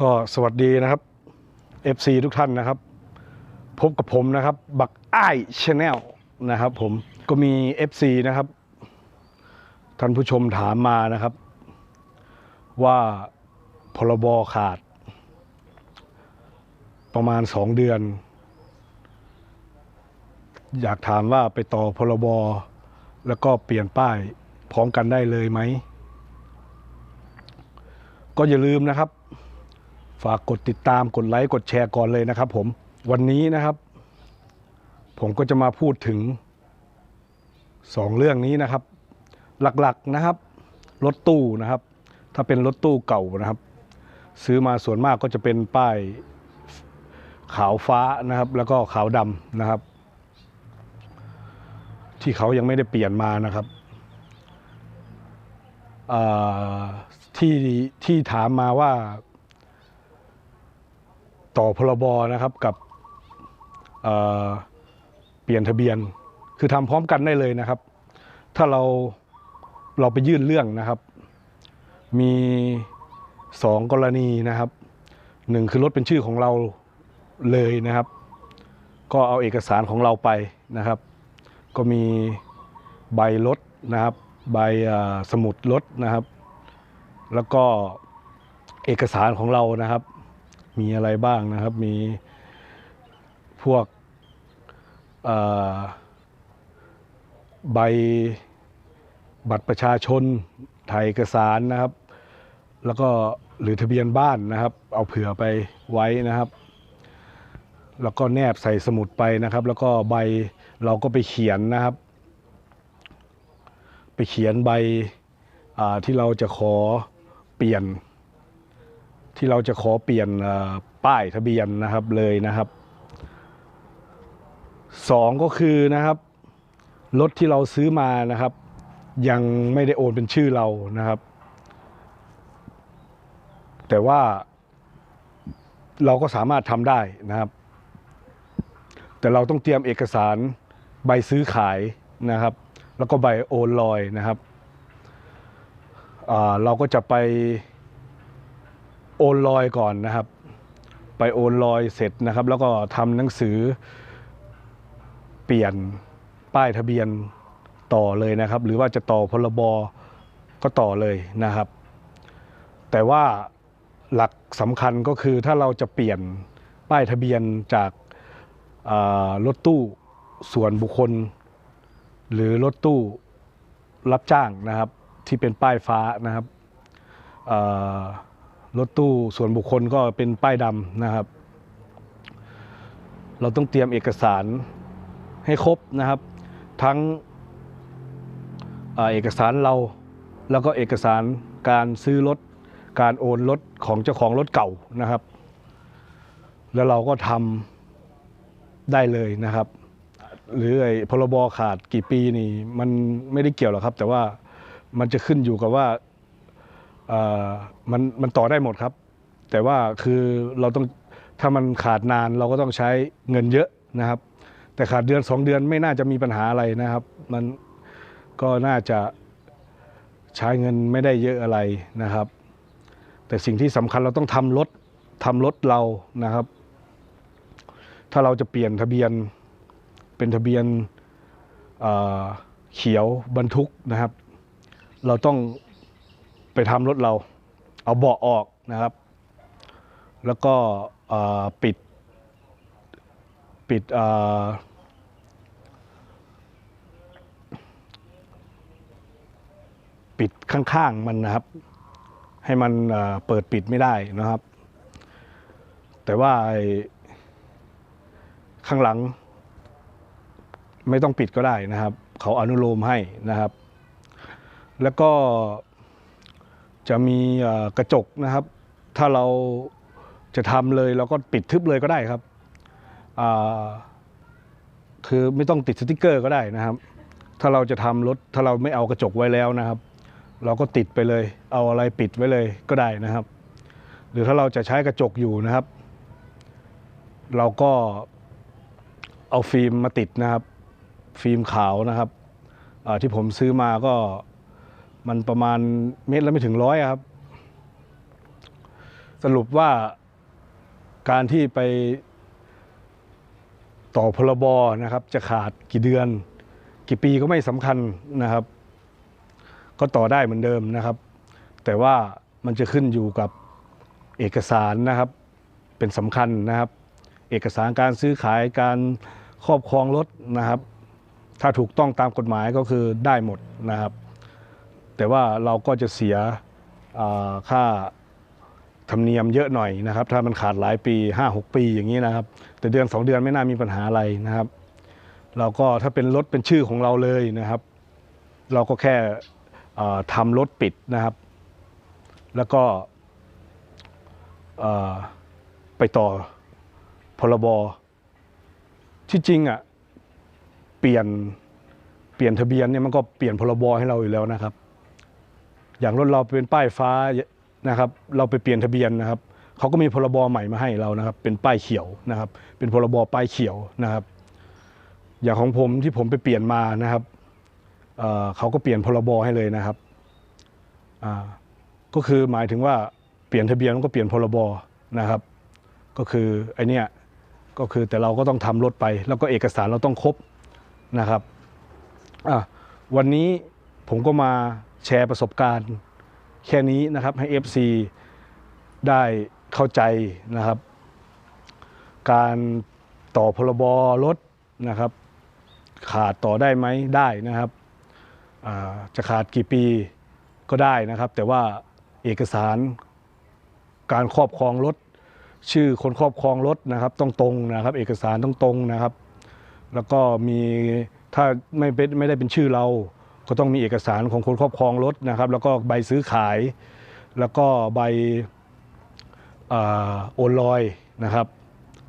ก็สวัสดีนะครับ FC ทุกท่านนะครับ พบกับผมนะครับ บักอ้ายชาแนลนะครับผมก็มี FC นะครับ ท่านผู้ชมถามมานะครับ ว่าพรบขาด ประมาณสองเดือน อยากถามว่าไปต่อพรบแล้วก็เปลี่ยนป้ายพร้อมกันได้เลยไหม ก็อย่าลืมนะครับ ฝากกดติดตามกดไลค์กดแชร์ก่อนเลยนะครับ ผมวันนี้นะครับ ผมก็จะมาพูดถึงสองเรื่องนี้นะครับ หลักๆนะครับ รถตู้นะครับ ถ้าเป็นรถตู้เก่านะครับ ซื้อมาส่วนมากก็จะเป็นป้ายขาวฟ้านะครับ แล้วก็ขาวดำนะครับ ที่เขายังไม่ได้เปลี่ยนมานะครับที่ที่ถามมาว่า ต่อพรบนะครับกับเเปลี่ยนทะเบียน คือทำพร้อมกันได้เลยนะครับ ถ้าเราเราไปยื่นเรื่องนะครับ มีสองกรณีนะครับหนึ่งคือรถเป็นชื่อของเราเลยนะครับ ก็เอาเอกสารของเราไปนะครับ ก็มีใบรถนะครับ ใบสมุดรถนะครับ แล้วก็เอกสารของเรานะครับ มีอะไรบ้างนะครับ มีพวกใบบัตรประชาชนถ่ายเอกสารนะครับ แล้วก็หรือทะเบียนบ้านนะครับ เอาเผื่อไปไว้นะครับ แล้วก็แนบใส่สมุดไปนะครับ แล้วก็ใบเราก็ไปเขียนนะครับ ไปเขียนใบที่เราจะขอเปลี่ยน ที่เราจะขอเปลี่ยนป้ายทะเบียนนะครับเลยนะครับสองก็คือนะครับรถที่เราซื้อมานะครับ ยังไม่ได้โอนเป็นชื่อเรานะครับ แต่ว่าเราก็สามารถทำได้นะครับ แต่เราต้องเตรียมเอกสารใบซื้อขายนะครับ แล้วก็ใบโอนลอยนะครับเราก็จะไป โอนลอยก่อนนะครับ ไปโอนลอยเสร็จนะครับ แล้วก็ทำหนังสือเปลี่ยนป้ายทะเบียนต่อเลยนะครับ หรือว่าจะต่อพรบก็ต่อเลยนะครับ แต่ว่าหลักสำคัญก็คือถ้าเราจะเปลี่ยนป้ายทะเบียนจากรถตู้ส่วนบุคคล หรือรถตู้รับจ้างนะครับที่เป็นป้ายฟ้านะครับ รถตู้ส่วนบุคคลก็เป็นป้ายดำนะครับ เราต้องเตรียมเอกสารให้ครบนะครับ ทั้งอเอกสารเราแล้วก็เอกสารการซื้อรถการโอนรถของเจ้าของรถเก่านะครับ แล้วเราก็ทำได้เลยนะครับ หรือไอ้พรบขาดกี่ปีนี่มันไม่ได้เกี่ยวหรอกครับ แต่ว่ามันจะขึ้นอยู่กับว่า มันมันต่อได้หมดครับ แต่ว่าคือเราต้องถ้ามันขาดนานเราก็ต้องใช้เงินเยอะนะครับ แต่ขาดเดือนสองเดือนไม่น่าจะมีปัญหาอะไรนะครับ มันก็น่าจะใช้เงินไม่ได้เยอะอะไรนะครับ แต่สิ่งที่สำคัญเราต้องทำรถทำรถเรานะครับ ถ้าเราจะเปลี่ยนทะเบียนเป็นทะเบียนเเขียวบรรทุกนะครับ เราต้อง ไปทำรถเรา เอาเบาะออกนะครับ แล้วก็ปิดปิดปิดข้างๆมันนะครับ ให้มันเปิดปิดไม่ได้นะครับ แต่ว่าข้างหลัง ไม่ต้องปิดก็ได้นะครับ เขาอนุโลมให้นะครับ แล้วก็ จะมีกระจกนะครับ ถ้าเราจะทำเลยเราก็ปิดทึบเลยก็ได้ครับ คือไม่ต้องติดสติกเกอร์ก็ได้นะครับ ถ้าเราจะทำรถถ้าเราไม่เอากระจกไว้แล้วนะครับ เราก็ติดไปเลย เอาอะไรปิดไว้เลยก็ได้นะครับ หรือถ้าเราจะใช้กระจกอยู่นะครับ เราก็เอาฟิล์มมาติดนะครับ ฟิล์มขาวนะครับที่ผมซื้อมาก็ มันประมาณเมตรละไม่ถึงร้อยครับ สรุปว่าการที่ไปต่อพรบนะครับ จะขาดกี่เดือน กี่ปีก็ไม่สำคัญนะครับ ก็ต่อได้เหมือนเดิมนะครับ แต่ว่ามันจะขึ้นอยู่กับเอกสารนะครับ เป็นสำคัญนะครับ เอกสารการซื้อขายการครอบครองรถนะครับ ถ้าถูกต้องตามกฎหมายก็คือได้หมดนะครับ แต่ว่าเราก็จะเสียค่าธรรมเนียมเยอะหน่อยนะครับ ถ้ามันขาดหลายปี 5-6 ปีอย่างนี้นะครับ แต่เดือน 2 เดือนไม่น่ามีปัญหาอะไรนะครับ เราก็ถ้าเป็นรถเป็นชื่อของเราเลยนะครับ เราก็แค่ทำรถปิดนะครับ แล้วก็ไปต่อพรบที่จริงอะเปลี่ยนเปลี่ยนทะเบียนเนี่ยมันก็เปลี่ยนพรบให้เราอยู่แล้วนะครับ อย่างรถเราเป็นป้ายฟ้านะครับ เราไปเปลี่ยนทะเบียนนะครับเขาก็มีพรบใหม่มาให้เรานะครับ เป็นป้ายเขียวนะครับ เป็นพรบป้ายเขียวนะครับ อย่างของผมที่ผมไปเปลี่ยนมานะครับเเขาก็เปลี่ยนพรบให้เลยนะครับก็คือหมายถึงว่าเปลี่ยนทะเบียนก็เปลี่ยนพรบนะครับ ก็คือไอเนี้ยก็คือแต่เราก็ต้องทำรถไป แล้วก็เอกสารเราต้องครบนะครับวันนี้ผมก็มา แชร์ประสบการณ์ แค่นี้นะครับให้ FC ได้เข้าใจนะครับ การต่อพรบรถนะครับ ขาดต่อได้ไหมได้นะครับจะขาดกี่ปีก็ได้นะครับ แต่ว่าเอกสารการครอบครองรถ ชื่อคนครอบครองรถนะครับ ต้องตรงนะครับ เอกสารต้องตรงนะครับ แล้วก็มีถ้าไม่เป็นไม่ได้เป็นชื่อเรา ก็ต้องมีเอกสารของคนครอบครองรถนะครับ แล้วก็ใบซื้อขาย แล้วก็ใบโอนลอยนะครับ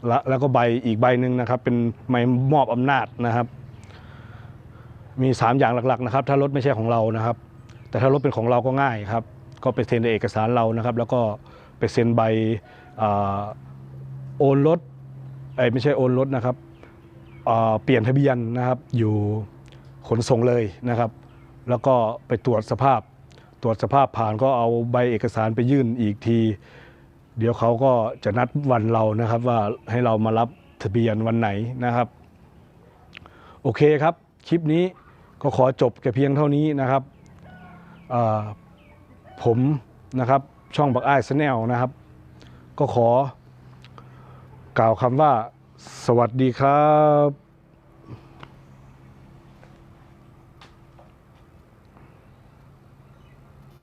แล,แล้วก็ใบอีกใบหนึ่งนะครับ เป็นใบมอบอำนาจนะครับ มี 3 อย่างหลักๆนะครับ ถ้ารถไม่ใช่ของเรานะครับ แต่ถ้ารถเป็นของเราก็ง่ายครับ ก็ไปเซ็นในเอกสารเรานะครับ แล้วก็ไปเซ็นใบโอนรถเอ้ไม่ใช่โอนรถนะครับเปลี่ยนทะเบียนนะครับ อยู่ขนส่งเลยนะครับ แล้วก็ไปตรวจสภาพ ตรวจสภาพผ่านก็เอาใบเอกสารไปยื่นอีกที เดี๋ยวเขาก็จะนัดวันเรานะครับว่าให้เรามารับทะเบียนวันไหนนะครับ โอเคครับคลิปนี้ก็ขอจบแค่เพียงเท่านี้นะครับผมนะครับช่องบักอ้ายสแนลนะครับ ก็ขอกล่าวคำว่า สวัสดีครับ